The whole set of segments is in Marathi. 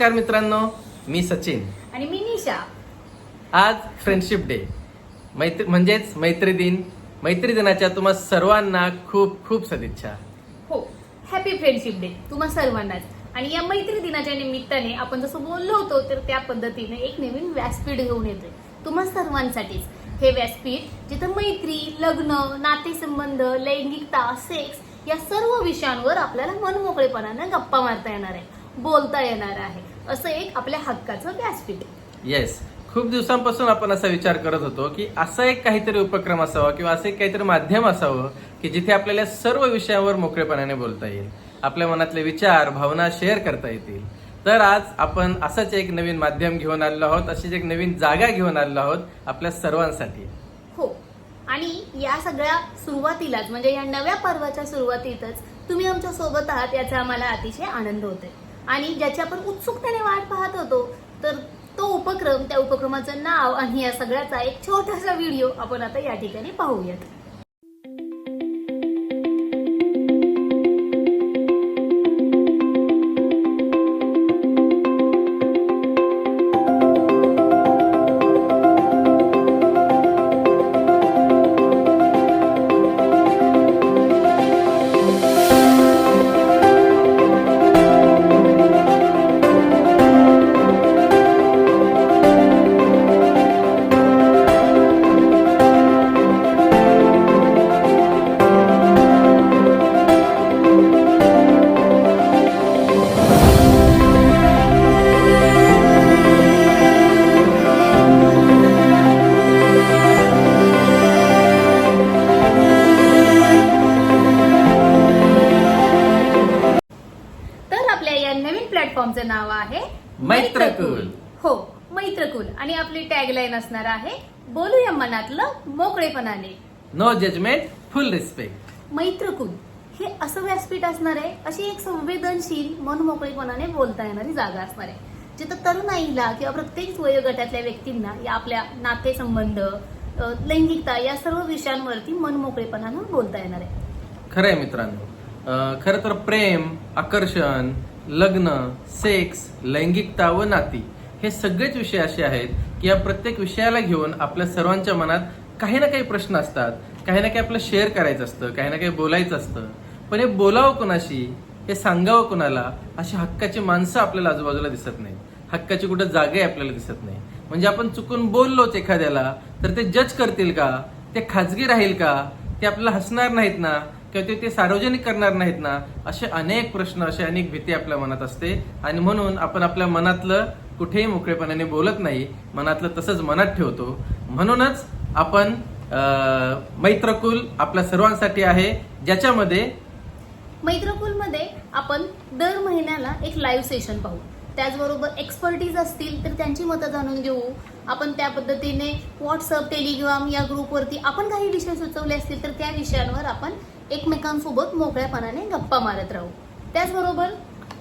नमस्कार मित्रांनो मी सचिन. आणि मी निशा. आज फ्रेंडशिप डे मैत्री म्हणजेच मैत्री दिन. मैत्री दिनाच्या तुम्हा सर्वांना खूप खूप सदिच्छा. हो हॅपी फ्रेंडशिप डे तुम्हा सर्वांनाच. आणि या मैत्री दिनाच्या निमित्ताने आपण जसं बोललो होतो तर त्या पद्धतीने एक नवीन व्यासपीठ घेऊन येतोय. तुम्हा सर्वांसाठीच. हे व्यासपीठ जिथं मैत्री लग्न नातेसंबंध लैंगिकता सेक्स या सर्व विषयांवर आपल्याला मनमोकळेपणानं गप्पा मारता येणार आहे बोलता येणार आहे. असं एक आपल्या हक्काचं व्यासपीठ आहे. येस खूप दिवसांपासून आपण असा विचार करत होतो की असा एक काहीतरी उपक्रम असावा किंवा असं एक काहीतरी माध्यम असावं की जिथे आपल्याला सर्व विषयावर मोकळेपणाने बोलता येईल. आपल्या मनातले विचार भावना शेअर करता येतील. तर आज आपण असंच एक नवीन माध्यम घेऊन आलेलो आहोत अशीच एक नवीन जागा घेऊन आलेलो आहोत आपल्या सर्वांसाठी. हो. आणि या सगळ्या सुरुवातीलाच म्हणजे या नव्या पर्वाच्या सुरुवातीतच तुम्ही आमच्यासोबत आहात याचा आम्हाला अतिशय आनंद होतोय. आणि ज्याची आपण उत्सुकतेने वाट पाहत होतो तर तो उपक्रम त्या उपक्रमाचं नाव आणि या सगळ्याचा एक छोटासा व्हिडिओ आपण आता या ठिकाणी पाहूयात. नाव आहे मैत्रकुल. हो मैत्रकुल. आणि आपली टॅगलाईन असणार आहे बोलूया मनातलं मोकळेपणाने. No judgement full respect Maitrakul. हे असं व्यासपीठ असणार आहे अशी एक संवेदनशील मनमोकळेपणाने बोलता येणारी जागा असणार आहे. जिथं तरुणाईला किंवा प्रत्येक वयोगटातल्या व्यक्तींना या आपल्या नातेसंबंध लैंगिकता या सर्व विषयांवरती मनमोकळेपणानं बोलता येणार आहे. खरंय मित्रांनो. खरं तर प्रेम आकर्षण लग्न सेक्स लैंगिकता व नाती हे सगळेच विषय असे आहेत की या प्रत्येक विषयाला घेऊन आपल्या सर्वांच्या मनात काही ना काही प्रश्न असतात काही ना काही आपलं शेअर करायचं असतं काही ना काही बोलायचं असतं. पण हे बोलावं कोणाशी हे सांगावं कोणाला अशी हक्काची माणसं आपल्याला आजूबाजूला दिसत नाही हक्काची कुठं जागाही आपल्याला दिसत नाही. म्हणजे आपण चुकून बोललोच एखाद्याला तर ते जज करतील का? ते खाजगी राहील का? ते आपल्याला हसणार नाहीत ना? किंवा ते ते सार्वजनिक करणार नाहीत ना असे अनेक प्रश्न असे अनेक भीती आपल्या मनात असते. आणि म्हणून आपण आपल्या मनातलं कुठेही मोकळेपणाने बोलत नाही मनातलं तसंच मनात ठेवतो. म्हणूनच आपण मैत्रकुल आपल्या सर्वांसाठी आहे ज्याच्यामध्ये मैत्रकुलमध्ये आपण दर महिन्याला एक लाईव्ह सेशन पाहू. त्याचबरोबर एक्सपर्टीज असतील तर त्यांची मतं जाणून घेऊ. आपण त्या पद्धतीने व्हॉट्सअप टेलिग्राम या ग्रुपवरती आपण काही विषय सुचवले असतील तर त्या विषयांवर आपण एकमेकांसोबत मोकळ्यापणाने गप्पा मारत राहू. त्याचबरोबर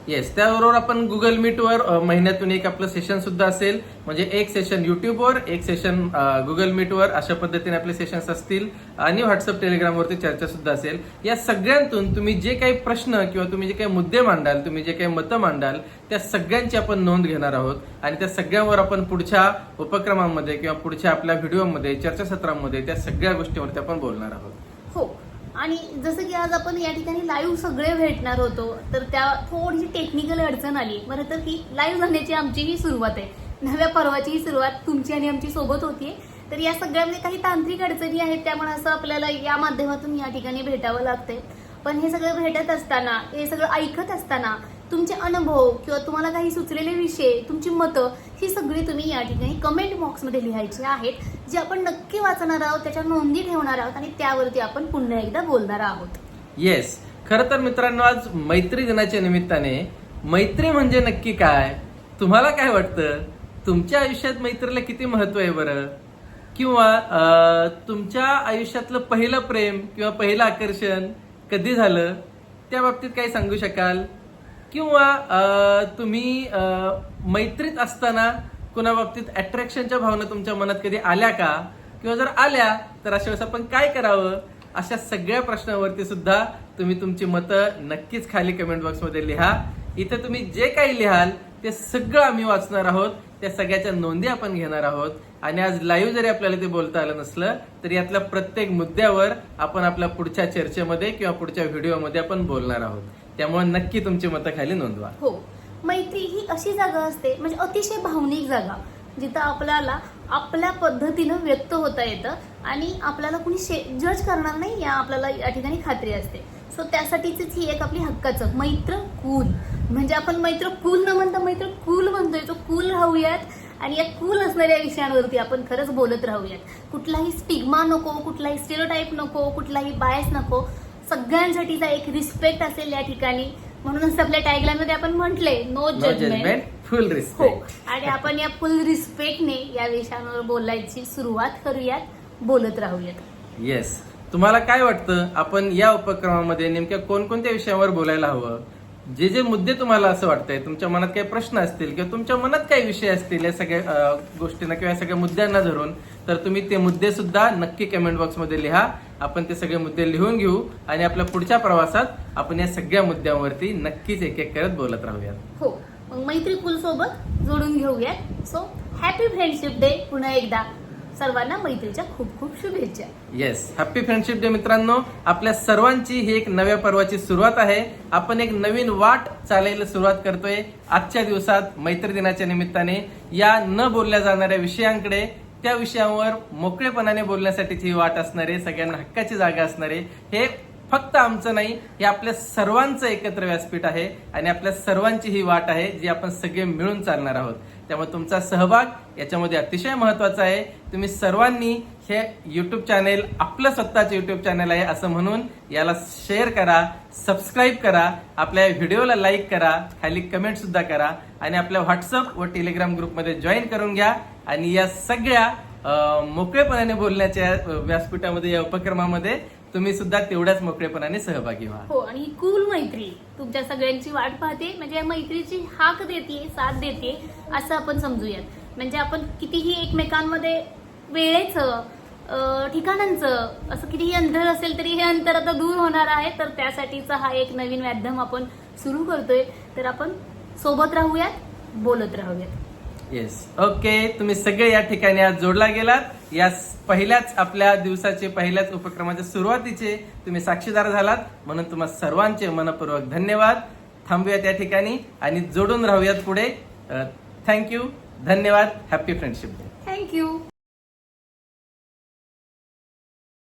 येस त्याबरोबर आपण गुगल मीटवर महिन्यातून एक आपलं सेशन सुद्धा असेल. म्हणजे एक सेशन युट्यूबवर एक सेशन गुगल मीटवर अशा पद्धतीने आपले सेशन्स असतील. आणि व्हॉट्सअप टेलिग्रामवरती चर्चा सुद्धा असेल. या सगळ्यांतून तुम्ही जे काही प्रश्न किंवा तुम्ही जे काही मुद्दे मांडाल तुम्ही जे काही मतं मांडाल त्या सगळ्यांची आपण नोंद घेणार आहोत. आणि त्या सगळ्यांवर आपण पुढच्या उपक्रमांमध्ये किंवा पुढच्या आपल्या व्हिडिओमध्ये चर्चासत्रांमध्ये त्या सगळ्या गोष्टीवरती आपण बोलणार आहोत. हो. आणि जसं की आज आपण या ठिकाणी लाईव्ह सगळे भेटणार होतो तर त्या थोडीशी टेक्निकल अडचण आली. बरं तर ही लाईव्ह जाण्याची आमची ही सुरुवात आहे. नव्या पर्वाची ही सुरुवात तुमची आणि आमची सोबत होतीये तर या सगळ्यामध्ये काही तांत्रिक अडचणी आहेत त्यामुळे असं आपल्याला या माध्यमातून या ठिकाणी भेटावं लागतंय. पण हे सगळं भेटत असताना हे सगळं ऐकत असताना तुमचे अनुभव किंवा तुम्हाला काही सुचलेले विषय तुमची मतं ही सगळी तुम्ही या ठिकाणी कमेंट बॉक्समध्ये लिहायची आहेत जे आपण नक्की वाचणार आहोत त्याच्या नोंदी ठेवणार आहोत आणि त्यावरती आपण पुन्हा एकदा बोलणार आहोत. येस खरं तर मित्रांनो आज मैत्री दिनाच्या निमित्ताने मैत्री म्हणजे नक्की काय? तुम्हाला काय वाटतं? तुमच्या आयुष्यात मैत्रीला किती महत्त्व आहे बरं? किंवा तुमच्या आयुष्यातलं पहिलं प्रेम किंवा पहिलं आकर्षण कधी झालं? त्या बाबतीत काही सांगू शकाल? किंवा तुम्ही मैत्रीत असताना कुणा बाबतीत अट्रॅक्शनच्या भावना तुमच्या मनात कधी आल्या का? किंवा जर आल्या तर अशा वेळेस आपण काय करावं? अशा सगळ्या प्रश्नावरती सुद्धा तुम्ही तुमची मतं नक्कीच खाली कमेंट बॉक्समध्ये लिहा. इथे तुम्ही जे काही लिहाल ते सगळं आम्ही वाचणार आहोत. त्या सगळ्याच्या नोंदी आपण घेणार आहोत. आणि आज लाईव्ह जरी आपल्याला ते बोलता आलं नसलं तर यातल्या प्रत्येक मुद्द्यावर आपण आपल्या पुढच्या चर्चेमध्ये किंवा पुढच्या व्हिडिओमध्ये आपण बोलणार आहोत. त्यामुळे नक्की तुमची मतं खाली नोंदवा. हो. मैत्री ही अशी जागा असते म्हणजे अतिशय भावनिक जागा जिथं आपल्याला आपल्या पद्धतीनं व्यक्त होता येतं आणि आपल्याला कुणी जज करणार नाही या आपल्याला या ठिकाणी खात्री असते. सो त्यासाठीच ही एक आपली हक्काचं मैत्र कूल. म्हणजे आपण मैत्र कूल न म्हणता मैत्र कूल म्हणतोय तो कूल राहूयात आणि या कूल असणाऱ्या विषयांवरती आपण खरंच बोलत राहूयात. कुठलाही स्टिग्मा नको कुठलाही स्टेरोटाईप नको कुठलाही बायस नको सगळ्यांसाठीचा एक रिस्पेक्ट असेल या ठिकाणी. म्हणूनच आपल्या टॅगलाईन मध्ये आपण म्हटले नो जजमेंट फुल रिस्पेक्ट आणि आपण या फुल रिस्पेक्टने या विषयांवर बोलायची सुरुवात करूयात. बोलत राहूयात. येस तुम्हाला काय वाटतं? आपण या उपक्रमामध्ये नेमक्या कोणकोणत्या विषयावर बोलायला हवं? जे जे मुद्दे तुम्हाला असं वाटतंय तुमच्या मनात काही प्रश्न असतील किंवा तुमच्या मनात काही विषय असतील या सगळ्या गोष्टींना किंवा या सगळ्या मुद्द्यांना धरून तर तुम्ही ते मुद्दे सुद्धा नक्की कमेंट बॉक्समध्ये लिहा. आपण ते सगळे मुद्दे लिहून घेऊ आणि आपल्या पुढच्या प्रवासात आपण या सगळ्या मुद्द्यांवरती नक्कीच एक एक करत बोलत राहूयात. हो. मग मैत्री कुल सोबत जोडून घेऊयात. सो हॅपी फ्रेंडशिप डे पुन्हा एकदा. सर्वांना मैत्रीच्या खूप खूप शुभेच्छा. येस हॅपी फ्रेंडशिप डे मित्रांनो. आपल्या सर्वांची ही एक नव्या पर्वाची सुरुवात आहे. आपण एक नवीन वाट चालायला सुरुवात करतोय आजच्या दिवसात मैत्री दिनाच्या निमित्ताने. या न बोलल्या जाणाऱ्या विषयांकडे त्या विषयांवर मोकळेपणाने बोलण्यासाठीची ही वाट असणारे सगळ्यांना हक्काची जागा असणारे हे फक्त आमचं नाही हे आपल्या सर्वांचं एकत्र व्यासपीठ आहे आणि आपल्या सर्वांची ही वाट आहे जी आपण सगळे मिळून चालणार आहोत. त्यामुळे तुमचा सहभाग याच्यामध्ये अतिशय महत्त्वाचा आहे. तुम्ही सर्वांनी हे युट्यूब चॅनेल आपलं स्वतःचं युट्यूब चॅनेल आहे असं म्हणून याला शेअर करा सबस्क्राईब करा आपल्या व्हिडिओला लाईक करा खाली कमेंट सुद्धा करा आणि आपल्या व्हॉट्सअप व टेलिग्राम ग्रुपमध्ये जॉईन करून घ्या. आणि या सगळ्या मोकळेपणाने बोलण्याच्या व्यासपीठामध्ये या उपक्रमामध्ये तुम्ही सुद्धा तेवढ्याच मोकळेपणाने सहभागी व्हा. हो आणि कुल मैत्री. तुमच्या सगळ्यांची वाट पाहते म्हणजे या मैत्रीची हाक देते साथ देते असं आपण समजूयात. म्हणजे आपण कितीही एकमेकांमध्ये वेळेचं ठिकाणांचं असं कितीही अंतर असेल तरी हे अंतर आता दूर होणार आहे. तर त्यासाठीचा हा एक नवीन माध्यम आपण सुरू करतोय. तर आपण सोबत राहूयात बोलत राहूयात. येस ओके तुम्ही सगळे या ठिकाणी आज जोडला गेलात. या पहिल्याच आपल्या दिवसाचे पहिल्याच उपक्रमाच्या सुरुवातीचे तुम्ही साक्षीदार झालात. म्हणून तुम्हा सर्वांचे मनपूर्वक धन्यवाद. थांबूयात या ठिकाणी आणि जोडून राहूयात पुढे. थँक्यू धन्यवाद. Happy friendship day thank you